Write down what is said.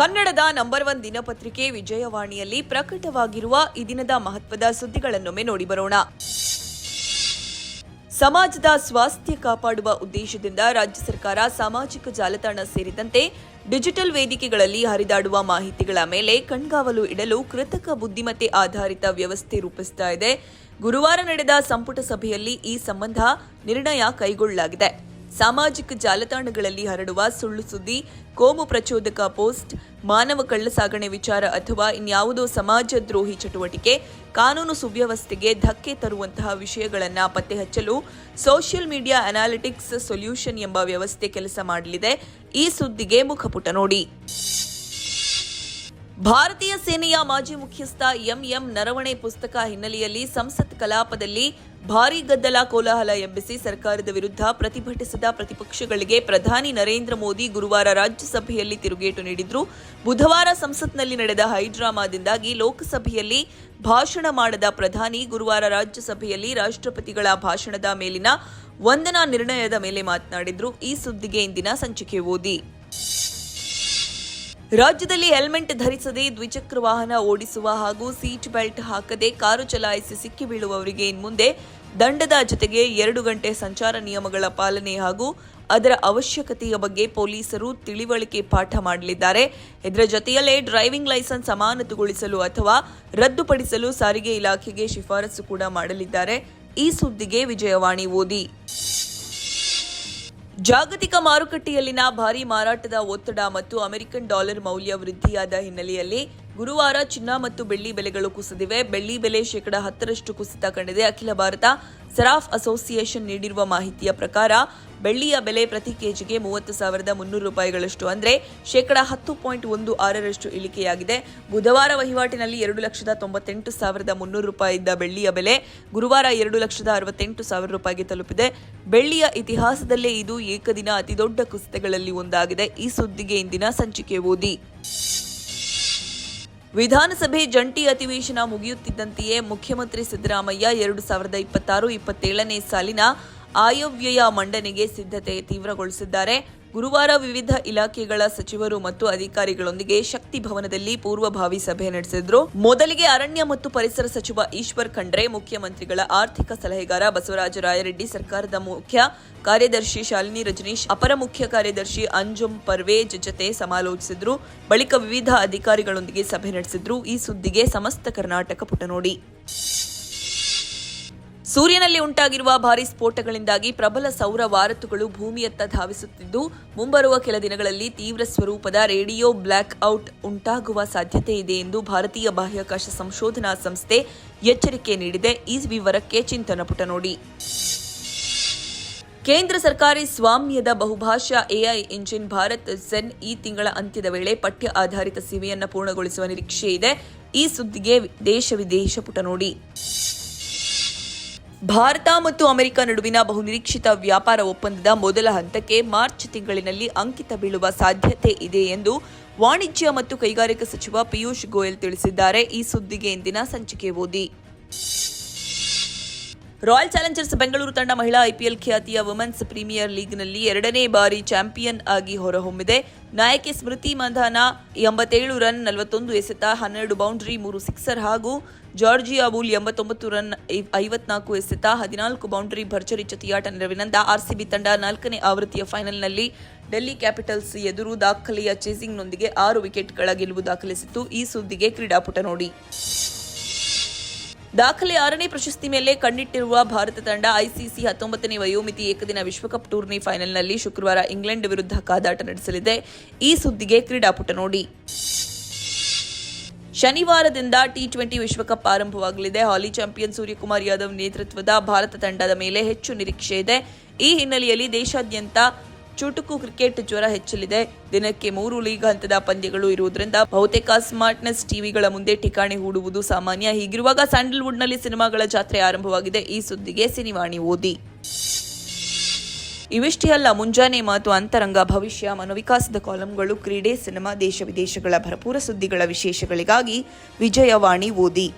ಕನ್ನಡದ number one ದಿನಪತ್ರಿಕೆ ವಿಜಯವಾಣಿಯಲ್ಲಿ ಪ್ರಕಟವಾಗಿರುವ ಈ ದಿನದ ಮಹತ್ವದ ಸುದ್ದಿಗಳನ್ನೊಮ್ಮೆ ನೋಡಿ ಬರೋಣ. ಸಮಾಜದ ಸ್ವಾಸ್ಥ್ಯ ಕಾಪಾಡುವ ಉದ್ದೇಶದಿಂದ ರಾಜ್ಯ ಸರ್ಕಾರ ಸಾಮಾಜಿಕ ಜಾಲತಾಣ ಸೇರಿದಂತೆ ಡಿಜಿಟಲ್ ವೇದಿಕೆಗಳಲ್ಲಿ ಹರಿದಾಡುವ ಮಾಹಿತಿಗಳ ಮೇಲೆ ಕಣ್ಗಾವಲು ಇಡಲು ಕೃತಕ ಬುದ್ಧಿಮತ್ತೆ ಆಧಾರಿತ ವ್ಯವಸ್ಥೆ ರೂಪಿಸ್ತಾ ಇದೆ. ಗುರುವಾರ ನಡೆದ ಸಂಪುಟ ಸಭೆಯಲ್ಲಿ ಈ ಸಂಬಂಧ ನಿರ್ಣಯ ಕೈಗೊಳ್ಳಲಾಗಿದೆ. ಸಾಮಾಜಿಕ ಜಾಲತಾಣಗಳಲ್ಲಿ ಹರಡುವ ಸುಳ್ಳು ಸುದ್ದಿ, ಕೋಮು ಪ್ರಚೋದಕ ಪೋಸ್ಟ್, ಮಾನವ ಕಳ್ಳಸಾಗಣೆ ವಿಚಾರ ಅಥವಾ ಇನ್ಯಾವುದೋ ಸಮಾಜದ್ರೋಹಿ ಚಟುವಟಿಕೆ, ಕಾನೂನು ಸುವ್ಯವಸ್ಥೆಗೆ ಧಕ್ಕೆ ತರುವಂತಹ ವಿಷಯಗಳನ್ನು ಪತ್ತೆ ಹಚ್ಚಲು ಸೋಷಿಯಲ್ ಮೀಡಿಯಾ ಅನಾಲಿಟಿಕ್ಸ್ ಸೊಲ್ಯೂಷನ್ ಎಂಬ ವ್ಯವಸ್ಥೆ ಕೆಲಸ ಮಾಡಲಿದೆ. ಈ ಸುದ್ದಿಗೆ ಮುಖಪುಟ ನೋಡಿ. ಭಾರತೀಯ ಸೇನೆಯ ಮಾಜಿ ಮುಖ್ಯಸ್ಥ ಎಂಎಂ ನರವಣೆ ಪುಸ್ತಕ ಹಿನ್ನೆಲೆಯಲ್ಲಿ ಸಂಸತ್ ಕಲಾಪದಲ್ಲಿ ಭಾರೀ ಗದ್ದಲ ಕೋಲಾಹಲ ಎಬ್ಬಿಸಿ ಸರ್ಕಾರದ ವಿರುದ್ಧ ಪ್ರತಿಭಟಿಸಿದ ಪ್ರತಿಪಕ್ಷಗಳಿಗೆ ಪ್ರಧಾನಿ ನರೇಂದ್ರ ಮೋದಿ ಗುರುವಾರ ರಾಜ್ಯಸಭೆಯಲ್ಲಿ ತಿರುಗೇಟು ನೀಡಿದ್ರು. ಬುಧವಾರ ಸಂಸತ್ನಲ್ಲಿ ನಡೆದ ಹೈಡ್ರಾಮಾದಿಂದಾಗಿ ಲೋಕಸಭೆಯಲ್ಲಿ ಭಾಷಣ ಮಾಡದ ಪ್ರಧಾನಿ ಗುರುವಾರ ರಾಜ್ಯಸಭೆಯಲ್ಲಿ ರಾಷ್ಟ್ರಪತಿಗಳ ಭಾಷಣದ ಮೇಲಿನ ವಂದನಾ ನಿರ್ಣಯದ ಮೇಲೆ ಮಾತನಾಡಿದ್ರು. ಈ ಸುದ್ದಿಗೆ ಇಂದಿನ ಸಂಚಿಕೆ ಓದಿ. ರಾಜ್ಯದಲ್ಲಿ ಹೆಲ್ಮೆಟ್ ಧರಿಸದೆ ದ್ವಿಚಕ್ರ ವಾಹನ ಓಡಿಸುವ ಹಾಗೂ ಸೀಟ್ ಬೆಲ್ಟ್ ಹಾಕದೆ ಕಾರು ಚಲಾಯಿಸಿ ಸಿಕ್ಕಿ ಬೀಳುವವರಿಗೆ ಇನ್ಮುಂದೆ ದಂಡದ ಜೊತೆಗೆ ಎರಡು ಗಂಟೆ ಸಂಚಾರ ನಿಯಮಗಳ ಪಾಲನೆ ಹಾಗೂ ಅದರ ಅವಶ್ಯಕತೆಯ ಬಗ್ಗೆ ಪೊಲೀಸರು ತಿಳಿವಳಿಕೆ ಪಾಠ ಮಾಡಲಿದ್ದಾರೆ. ಇದರ ಜೊತೆಯಲ್ಲೇ ಡ್ರೈವಿಂಗ್ ಲೈಸೆನ್ಸ್ ಅಮಾನತುಗೊಳಿಸಲು ಅಥವಾ ರದ್ದುಪಡಿಸಲು ಸಾರಿಗೆ ಇಲಾಖೆಗೆ ಶಿಫಾರಸು ಕೂಡ ಮಾಡಲಿದ್ದಾರೆ. ಈ ಸುದ್ದಿಗೆ ವಿಜಯವಾಣಿ ಓದಿ. ಜಾಗತಿಕ ಮಾರುಕಟ್ಟೆಯಲ್ಲಿನ ಭಾರಿ ಮಾರಾಟದ ಒತ್ತಡ ಮತ್ತು ಅಮೆರಿಕನ್ ಡಾಲರ್ ಮೌಲ್ಯ ವೃದ್ಧಿಯಾದ ಹಿನ್ನೆಲೆಯಲ್ಲಿ ಗುರುವಾರ ಚಿನ್ನ ಮತ್ತು ಬೆಳ್ಳಿ ಬೆಲೆಗಳು ಕುಸಿದಿವೆ. ಬೆಳ್ಳಿ ಬೆಲೆ ಶೇಕಡ ಹತ್ತರಷ್ಟು ಕುಸಿತ ಕಂಡಿದೆ. ಅಖಿಲ ಭಾರತ ಸರಾಫ್ ಅಸೋಸಿಯೇಷನ್ ನೀಡಿರುವ ಮಾಹಿತಿಯ ಪ್ರಕಾರ ಬೆಳ್ಳಿಯ ಬೆಲೆ ಪ್ರತಿ ಕೆಜಿಗೆ ಮೂವತ್ತು ಸಾವಿರದ ಮುನ್ನೂರು ರೂಪಾಯಿಗಳಷ್ಟು. ಅಂದರೆ ಶೇಕಡ ಹತ್ತು ಪಾಯಿಂಟ್ ಒಂದು ಆರರಷ್ಟು ಇಳಿಕೆಯಾಗಿದೆ. ಬುಧವಾರ ವಹಿವಾಟಿನಲ್ಲಿ ಎರಡು ಲಕ್ಷದ ತೊಂಬತ್ತೆಂಟು ಸಾವಿರದ ಮುನ್ನೂರು ರೂಪಾಯಿ ಇದ್ದ ಬೆಳ್ಳಿಯ ಬೆಲೆ ಗುರುವಾರ ಎರಡು ಲಕ್ಷದ ಅರವತ್ತೆಂಟು ಸಾವಿರ ರೂಪಾಯಿಗೆ ತಲುಪಿದೆ. ಬೆಳ್ಳಿಯ ಇತಿಹಾಸದಲ್ಲೇ ಇದು ಏಕದಿನ ಅತಿದೊಡ್ಡ ಕುಸಿತಗಳಲ್ಲಿ ಒಂದಾಗಿದೆ. ಈ ಸುದ್ದಿಗೆ ಇಂದಿನ ಸಂಚಿಕೆ ಓದಿ. ವಿಧಾನಸಭೆ ಜಂಟಿ ಅಧಿವೇಶನ ಮುಗಿಯುತ್ತಿದ್ದಂತೆಯೇ ಮುಖ್ಯಮಂತ್ರಿ ಸಿದ್ದರಾಮಯ್ಯ ಎರಡು ಸಾವಿರದ ಇಪ್ಪತ್ತಾರು, ಇಪ್ಪತ್ತೇಳನೇ ಸಾಲಿನ ಆಯವ್ಯಯ ಮಂಡನೆಗೆ ಸಿದ್ಧತೆ ತೀವ್ರಗೊಳಿಸಿದ್ದಾರೆ. ಗುರುವಾರ ವಿವಿಧ ಇಲಾಖೆಗಳ ಸಚಿವರು ಮತ್ತು ಅಧಿಕಾರಿಗಳೊಂದಿಗೆ ಶಕ್ತಿ ಭವನದಲ್ಲಿ ಪೂರ್ವಭಾವಿ ಸಭೆ ನಡೆಸಿದ್ರು. ಮೊದಲಿಗೆ ಅರಣ್ಯ ಮತ್ತು ಪರಿಸರ ಸಚಿವ ಈಶ್ವರ್ ಖಂಡ್ರೆ, ಮುಖ್ಯಮಂತ್ರಿಗಳ ಆರ್ಥಿಕ ಸಲಹೆಗಾರ ಬಸವರಾಜ ರಾಯರೆಡ್ಡಿ, ಸರ್ಕಾರದ ಮುಖ್ಯ ಕಾರ್ಯದರ್ಶಿ ಶಾಲಿನಿ ರಜನೀಶ್, ಅಪರ ಮುಖ್ಯ ಕಾರ್ಯದರ್ಶಿ ಅಂಜುಮ್ ಪರ್ವೇಜ್ ಜತೆ ಸಮಾಲೋಚಿಸಿದ್ರು. ಬಳಿಕ ವಿವಿಧ ಅಧಿಕಾರಿಗಳೊಂದಿಗೆ ಸಭೆ ನಡೆಸಿದ್ರು. ಈ ಸುದ್ದಿಗೆ ಸಮಸ್ತ ಕರ್ನಾಟಕ ಪುಟ ನೋಡಿ ಸೂರ್ಯನಲ್ಲಿ ಉಂಟಾಗಿರುವ ಭಾರಿ ಸ್ಫೋಟಗಳಿಂದಾಗಿ ಪ್ರಬಲ ಸೌರ ವಾರತುಗಳು ಭೂಮಿಯತ್ತ ಧಾವಿಸುತ್ತಿದ್ದು, ಮುಂಬರುವ ಕೆಲ ದಿನಗಳಲ್ಲಿ ತೀವ್ರ ಸ್ವರೂಪದ ರೇಡಿಯೋ ಬ್ಲ್ಯಾಕ್ ಔಟ್ ಉಂಟಾಗುವ ಸಾಧ್ಯತೆ ಇದೆ ಎಂದು ಭಾರತೀಯ ಬಾಹ್ಯಾಕಾಶ ಸಂಶೋಧನಾ ಸಂಸ್ಥೆ ಎಚ್ಚರಿಕೆ ನೀಡಿದೆ. ಈ ವಿವರಕ್ಕೆ ಚಿಂತನ ಪುಟ ನೋಡಿ. ಕೇಂದ್ರ ಸರ್ಕಾರಿ ಸ್ವಾಮ್ಯದ ಬಹುಭಾಷಾ ಎಐ ಇಂಜಿನ್ ಭಾರತ್ ಝೆನ್ ಈ ತಿಂಗಳ ಅಂತ್ಯದ ವೇಳೆ ಪಠ್ಯ ಆಧಾರಿತ ಸೇವೆಯನ್ನು ಪೂರ್ಣಗೊಳಿಸುವ ನಿರೀಕ್ಷೆ ಇದೆ ಈ ಸುದ್ದಿಗೆ ದೇಶ ವಿದೇಶ ಪುಟ ನೋಡಿ. ಭಾರತ ಮತ್ತು ಅಮೆರಿಕ ನಡುವಿನ ಬಹುನಿರೀಕ್ಷಿತ ವ್ಯಾಪಾರ ಒಪ್ಪಂದದ ಮೊದಲ ಹಂತಕ್ಕೆ ಮಾರ್ಚ್ ತಿಂಗಳಿನಲ್ಲಿ ಅಂಕಿತ ಬೀಳುವ ಸಾಧ್ಯತೆ ಇದೆ ಎಂದು ವಾಣಿಜ್ಯ ಮತ್ತು ಕೈಗಾರಿಕಾ ಸಚಿವ ಪಿಯೂಷ್ ಗೋಯಲ್ ತಿಳಿಸಿದ್ದಾರೆ. ಈ ಸುದ್ದಿಗೆ ಇಂದಿನ ಸಂಚಿಕೆ ಓದಿ. ರಾಯಲ್ ಚಾಲೆಂಜರ್ಸ್ ಬೆಂಗಳೂರು ತಂಡ ಮಹಿಳಾ ಐಪಿಎಲ್ ಖ್ಯಾತಿಯ ವುಮೆನ್ಸ್ ಪ್ರೀಮಿಯರ್ ಲೀಗ್ನಲ್ಲಿ ಎರಡನೇ ಬಾರಿ ಚಾಂಪಿಯನ್ ಆಗಿ ಹೊರಹೊಮ್ಮಿದೆ. ನಾಯಕಿ ಸ್ಮೃತಿ ಮಂಧಾನ ಎಂಬತ್ತೇಳು ರನ್, ನಲವತ್ತೊಂದು ಎಸೆತ, ಹನ್ನೆರಡು ಬೌಂಡ್ರಿ, ಮೂರು ಸಿಕ್ಸರ್ ಹಾಗೂ ಜಾರ್ಜಿಯಾ ಬೂಲ್ ಎಂಬತ್ತೊಂಬತ್ತು ರನ್, ಐವತ್ನಾಲ್ಕು ಎಸೆತ, ಹದಿನಾಲ್ಕು ಬೌಂಡ್ರಿ ಭರ್ಜರಿ ಚತಿಯಾಟ ನೆರವಿನಿಂದ ಆರ್ಸಿಬಿ ತಂಡ ನಾಲ್ಕನೇ ಆವೃತ್ತಿಯ ಫೈನಲ್ನಲ್ಲಿ ಡೆಲ್ಲಿ ಕ್ಯಾಪಿಟಲ್ಸ್ ಎದುರು ದಾಖಲೆಯ ಚೇಸಿಂಗ್ನೊಂದಿಗೆ ಆರು ವಿಕೆಟ್ಗಳ ಗೆಲುವು ದಾಖಲಿಸಿತ್ತು. ಈ ಸುದ್ದಿಗೆ ಕ್ರೀಡಾಪುಟ ನೋಡಿ. ದಾಖಲೆ ಆರನೇ ಪ್ರಶಸ್ತಿ ಮೇಲೆ ಕಣ್ಣಿಟ್ಟಿರುವ ಭಾರತ ತಂಡ ಐಸಿಸಿ ಹತ್ತೊಂಬತ್ತನೇ ವಯೋಮಿತಿ ಏಕದಿನ ವಿಶ್ವಕಪ್ ಟೂರ್ನಿ ಫೈನಲ್ನಲ್ಲಿ ಶುಕ್ರವಾರ ಇಂಗ್ಲೆಂಡ್ ವಿರುದ್ಧ ಕಾದಾಟ ನಡೆಸಲಿದೆ. ಈ ಸುದ್ದಿಗೆ ಕ್ರೀಡಾಪುಟ ನೋಡಿ. ಶನಿವಾರದಿಂದ ಟಿ ಟ್ವೆಂಟಿ ವಿಶ್ವಕಪ್ ಆರಂಭವಾಗಲಿದೆ. ಹಾಲಿ ಚಾಂಪಿಯನ್ ಸೂರ್ಯಕುಮಾರ್ ಯಾದವ್ ನೇತೃತ್ವದ ಭಾರತ ತಂಡದ ಮೇಲೆ ಹೆಚ್ಚು ನಿರೀಕ್ಷೆ ಇದೆ. ಈ ಹಿನ್ನೆಲೆಯಲ್ಲಿ ದೇಶಾದ್ಯಂತ ಚುಟುಕು ಕ್ರಿಕೆಟ್ ಜ್ವರ ಹೆಚ್ಚಲಿದೆ. ದಿನಕ್ಕೆ ಮೂರು ಲೀಗ್ ಹಂತದ ಪಂದ್ಯಗಳು ಇರುವುದರಿಂದ ಬಹುತೇಕ ಸ್ಮಾರ್ಟ್ನೆಸ್ ಟಿವಿಗಳ ಮುಂದೆ ಠಿಕಾಣಿ ಹೂಡುವುದು ಸಾಮಾನ್ಯ. ಹೀಗಿರುವಾಗ ಸ್ಯಾಂಡಲ್ವುಡ್ನಲ್ಲಿ ಸಿನಿಮಾಗಳ ಜಾತ್ರೆ ಆರಂಭವಾಗಿದೆ. ಈ ಸುದ್ದಿಗೆ ಸಿನಿವಾಣಿ ಓದಿ. ಇವಿಷ್ಟೇ ಅಲ್ಲ, ಮುಂಜಾನೆ ಮಾತು ಅಂತರಂಗ, ಭವಿಷ್ಯ, ಮನೋವಿಕಾಸದ ಕಾಲಂಗಳು, ಕ್ರೀಡೆ, ಸಿನಿಮಾ, ದೇಶ ವಿದೇಶಗಳ ಭರಪೂರ ಸುದ್ದಿಗಳ ವಿಶೇಷಗಳಿಗಾಗಿ ವಿಜಯವಾಣಿ ಓದಿ.